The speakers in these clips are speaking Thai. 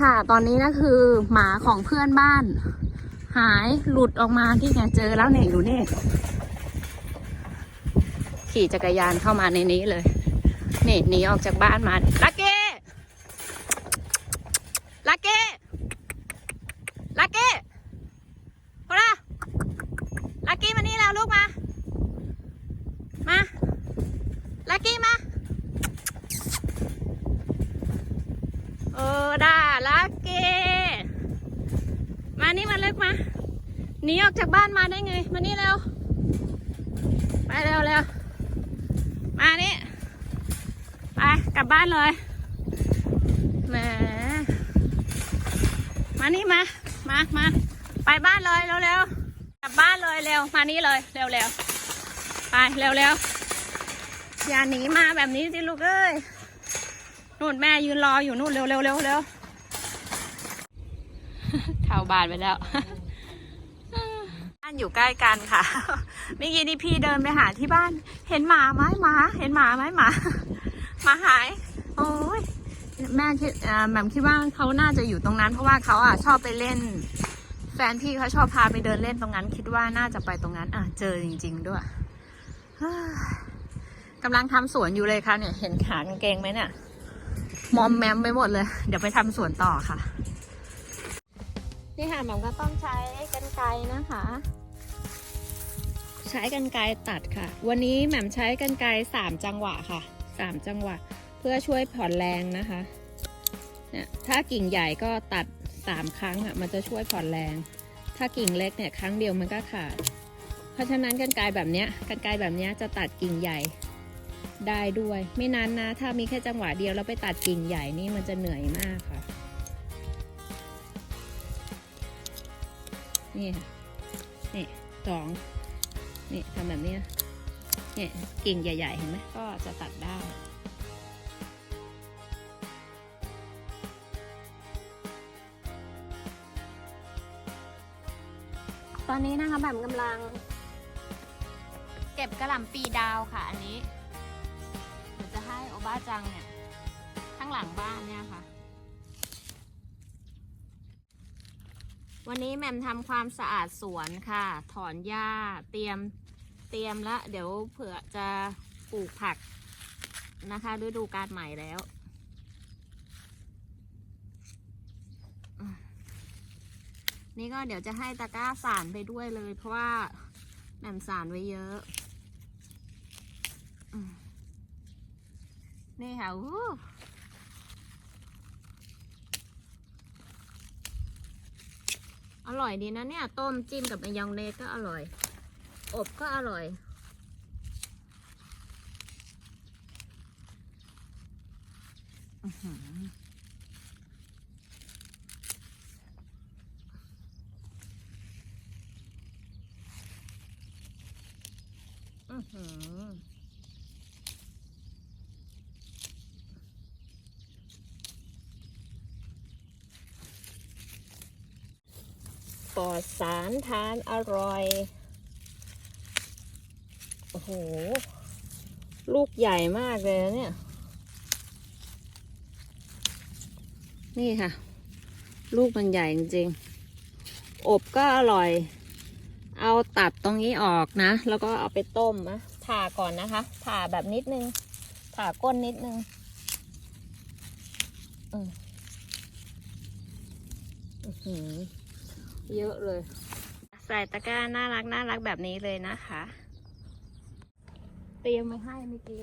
ค่ะ ตอนนี้นะคือหมาของเพื่อนบ้าน หายหลุดออกมาที่ไงเจอแล้วเนี่ยอยู่นี่ขี่จักรยานเข้ามาในนี้เลยนี่หนีออกจากบ้านมาลักเก้ลักเก้ลักเก้โคราลักกี้มานี่แล้วลูกมา มาลักกี้มา เออด่าลักกี้ มานี่มาเล็กมา หนีออกจากบ้านมาได้ไง มานี่เร็ว ไปเร็วเร็วมานี่ ไปกลับบ้านเลยแหมมานี่มา มามา ไปบ้านเลยเร็วเร็วกลับบ้านเลยเร็ว มานี่เลยเร็วเร็วไปเร็วเร็วอย่าหนีมาแบบนี้สิลูกเอ้ยนู่นแม่ยืนรออยู่นู่นเร็วเร็วเร็วเร็วเข้าบ้านไปแล้วานอยู่ใกล้กันค่ะเมื่อกี้นี่พี่เดินไปหาที่บ้าน เห็นหมาไหมหมา เห็นหมาไหมหมาหมาหาย โอ้ยแม่คิดแหม่มคิดว่าเขาน่าจะอยู่ตรงนั้น เพราะว่าเขาอะชอบไปเล่น แฟนพี่เขาชอบพาไปเดินเล่นตรงนั้น คิดว่าน่าจะไปตรงนั้น อะเจอจริง ๆ ด้วยเฮ้ยกำลังทำสวนอยู่เลยค่ะเนี่ย เห็นขากางเกงไหมเนี่ยมอมแมมไปหมดเลย เดี๋ยวไปทำสวนต่อค่ะ นี่ค่ะแหม่มก็ต้องใช้กันไกรนะคะ ใช้กันไกรตัดค่ะ วันนี้แหม่มใช้กันไกรสามจังหวะค่ะสามจังหวะ เพื่อช่วยผ่อนแรงนะคะเนี่ยถ้ากิ่งใหญ่ก็ตัดสามครั้งอะมันจะช่วยผ่อนแรง ถ้ากิ่งเล็กเนี่ยครั้งเดียวมันก็ขาด เพราะฉะนั้นกันไกรแบบเนี้ยกันไกรแบบเนี้ยจะตัดกิ่งใหญ่ได้ด้วย ไม่นานนะ ถ้ามีแค่จังหวะเดียวแล้วไปตัดกิ่งใหญ่นี่มันจะเหนื่อยมากค่ะ นี่ค่ะนี่สองนี่ทำแบบนี้นะเนี่ยกิ่งใหญ่ ๆ เห็นไหมก็จะตัดได้ตอนนี้นะคะแบบกำลัง เก็บกระหล่ำปีดาวค่ะ อันนี้เดี๋ยวจะให้โอบ้าจังเนี่ย ข้างหลังบ้านเนี่ยค่ะ วันนี้แหม่มทำความสะอาดสวนค่ะ ถอนหญ้าเตรียมเตรียมละ เดี๋ยวเผื่อจะปลูกผักนะคะฤดูกาลใหม่แล้ว นี่ก็เดี๋ยวจะให้ตะกร้าสารไปด้วยเลย เพราะว่าแหม่มสารไว้เยอะนี่ค่ะ อร่อยดีนะเนี่ย ต้มจิ้มกับยองเนสก็อร่อย อบก็อร่อย อื้อหืออื้อหือ ปลอดสารทานอร่อย โอ้โห ลูกใหญ่มากเลยเนี่ย นี่ค่ะ ลูกมันใหญ่จริงๆ อบก็อร่อย เอาตัดตรงนี้ออกนะ แล้วก็เอาไปต้มนะผ่าก่อนนะคะ ผ่าแบบนิดนึง ผ่าก้นนิดนึงอืมอือหือ เยอะเลย ใส่ตะกร้าน่ารักน่ารักแบบนี้เลยนะคะ เตรียมไว้ให้เมื่อกี้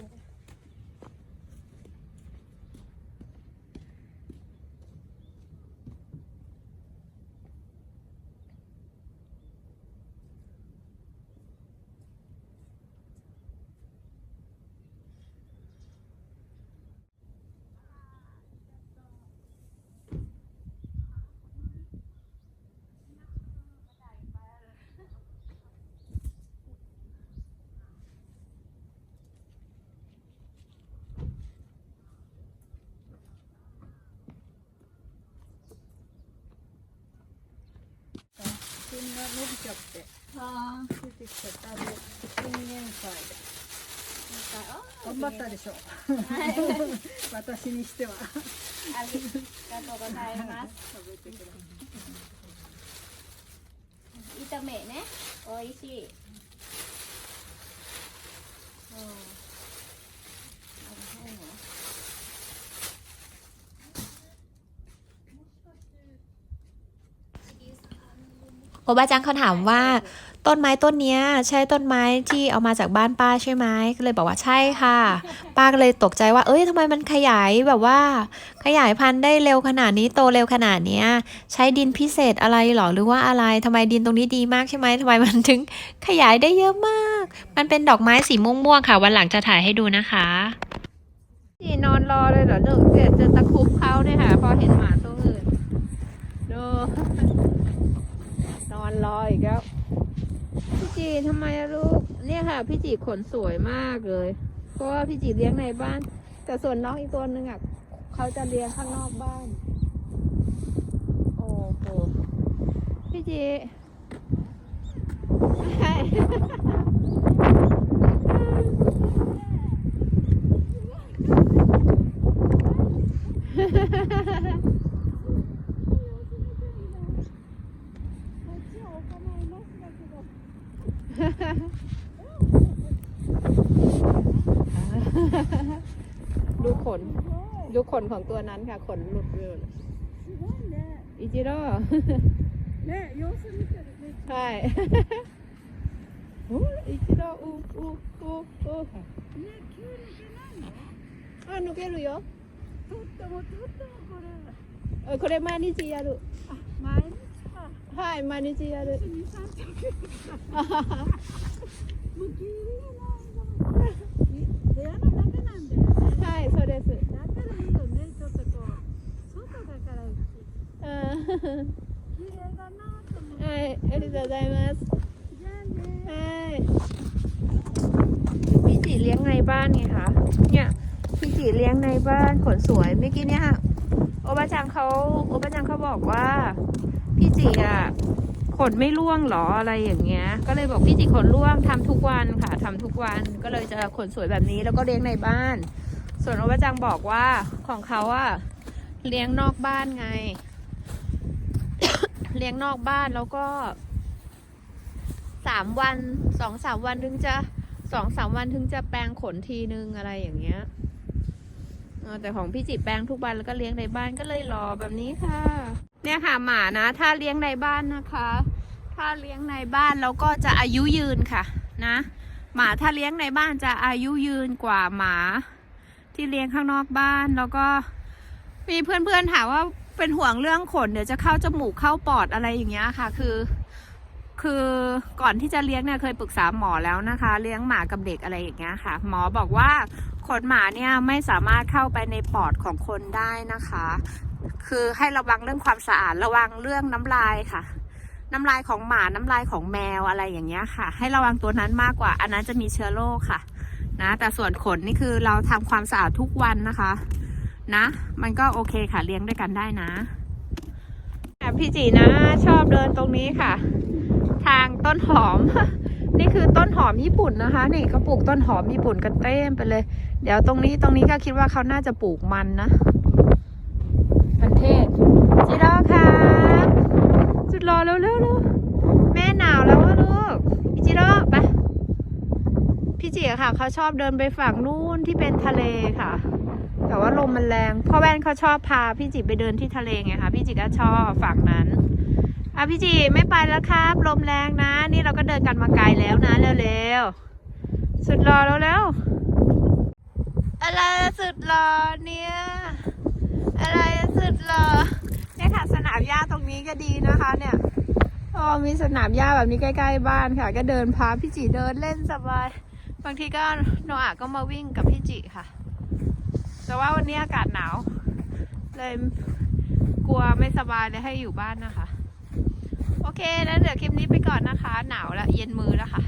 が伸びちゃって。出てきちゃった。あ新年祭頑張ったでしょ。う、はい、私にしては。ありがとうございます。炒めね。美味しい。 โอบาจังเขาถามว่า ต้นไม้ต้นเนี้ยใช่ต้นไม้ที่เอามาจากบ้านป้าใช่ไหมก็เลยบอกว่าใช่ค่ะ ป้าก็เลยตกใจว่า เอ้ยทำไมมันขยายแบบว่า ขยายพันธุ์ได้เร็วขนาดนี้โตเร็วขนาดเนี้ยใช้ดินพิเศษอะไรหรอหรือว่าอะไรทำไมดินตรงนี้ดีมากใช่ไหมทำไมมันถึงขยายได้เยอะมาก มันเป็นดอกไม้สีม่วงๆค่ะ วันหลังจะถ่ายให้ดูนะคะจีนอนรอเลยเหรอลูกเดี๋ยวจะตะครุบเขาเนี่ยค่ะพอเห็นหมาตัวอื่นดู นอนรออีกแล้ว พี่จี ทำไมลูก เนี่ยค่ะ พี่จีขนสวยมากเลย เพราะว่าพี่จีเลี้ยงในบ้าน แต่ส่วนน้องอีกตัวหนึ่งอะเขาจะเลี้ยงข้างนอกบ้าน โอ้โห พี่จีใช่ ดูขน ดูขนของตัวนั้นค่ะ ขนหลุดเลยอิจิโร่ ね様子見てるね ใช่ おอิจิโร่อูอูอูอู ね急に出ないの อ่ะหนูเกลุโย とってもとってもこれ เออこれ毎日やるあ毎日か はい毎日やる二三着もう気に入らないの部屋の中なんだよねはいそうですだからいいよねちょっとこう外だからうん 綺麗だなと思ってはいありがとうございますじゃあね ใช่พี่จิเลี้ยงในบ้านไงคะเนี่ยพี่จิเลี้ยงในบ้านขนสวยเมื่อกี้เนี่ยค่ะโอบาจังเขาโอบาจังเขาบอกว่า พี่จิอะขนไม่ร่วงหรออะไรอย่างเงี้ย ก็เลยบอกพี่จิขนร่วงทำทุกวันค่ะทำทุกวันก็เลยจะขนสวยแบบนี้แล้วก็เลี้ยงในบ้าน ส่วนโอบาจังบอกว่าของเขาอะเลี้ยงนอกบ้านไง เลี้ยงนอกบ้านแล้วก็สามวันสองสามวันถึงจะสองสามวันถึงจะแปรงขนทีนึงอะไรอย่างเงี้ย แต่ของพี่จิแปรงทุกวันแล้วก็เลี้ยงในบ้านก็เลยรอแบบนี้ค่ะ เนี่ยค่ะหมานะ ถ้าเลี้ยงในบ้านนะคะ ถ้าเลี้ยงในบ้านแล้วก็จะอายุยืนค่ะนะ หมาถ้าเลี้ยงในบ้านจะอายุยืนกว่าหมาที่เลี้ยงข้างนอกบ้านแล้วก็มีเพื่อนๆถามว่าเป็นห่วงเรื่องขนเดี๋ยวจะเข้าจมูกเข้าปอดอะไรอย่างเงี้ยค่ะ คือ คือก่อนที่จะเลี้ยงเนี่ยเคยปรึกษาหมอแล้วนะคะ เลี้ยงหมากับเด็กอะไรอย่างเงี้ยค่ะ หมอบอกว่า ขนหมาเนี่ยไม่สามารถเข้าไปในปอดของคนได้นะคะ คือให้ระวังเรื่องความสะอาดระวังเรื่องน้ำลายค่ะ น้ำลายของหมาน้ำลายของแมวอะไรอย่างเงี้ยค่ะ ให้ระวังตัวนั้นมากกว่า อันนั้นจะมีเชื้อโรคค่ะ นะ แต่ส่วนขนนี่คือเราทำความสะอาดทุกวันนะคะ นะ มันก็โอเคค่ะเลี้ยงด้วยกันได้นะอะพี่จีนะชอบเดินตรงนี้ค่ะ ทางต้นหอมนี่คือต้นหอมญี่ปุ่นนะคะ นี่เขาปลูกต้นหอมญี่ปุ่นกันเต็มไปเลย เดี๋ยวตรงนี้ตรงนี้ก็คิดว่าเขาน่าจะปลูกมันนะประเทศจิโร่ครับจุดรอเร็วเร็วเร็วแม่หนาวแล้วอะลูกอิจิโร่ไปพี่จีค่ะเขาชอบเดินไปฝั่งนู้นที่เป็นทะเลค่ะ แต่ว่าลมมันแรงพ่อแว่นเขาชอบพาพี่จิไปเดินที่ทะเลไงคะพี่จิก็ชอบฝั่งนั้นอะพี่จีไม่ไปแล้วครับ ลมแรงนะ นี่เราก็เดินกันมาไกลแล้วนะเร็วๆสุดรอแล้วแล้ว อะไรสุดรอเนี่ย อะไรสุดรอเนี่ยค่ะสนามหญ้าตรงนี้ก็ดีนะคะเนี่ยพอมีสนามหญ้าแบบนี้ใกล้ ๆ บ้านค่ะ ก็เดินพาพี่จีเดินเล่นสบาย บางทีก็โนอาก็มาวิ่งกับพี่จีค่ะ แต่ว่าวันนี้อากาศหนาว เลยกลัวไม่สบายเลยให้อยู่บ้านนะคะ โอเคแล้วเดี๋ยวคลิปนี้ไปก่อนนะคะ หนาวแล้วเย็นมือแล้วค่ะ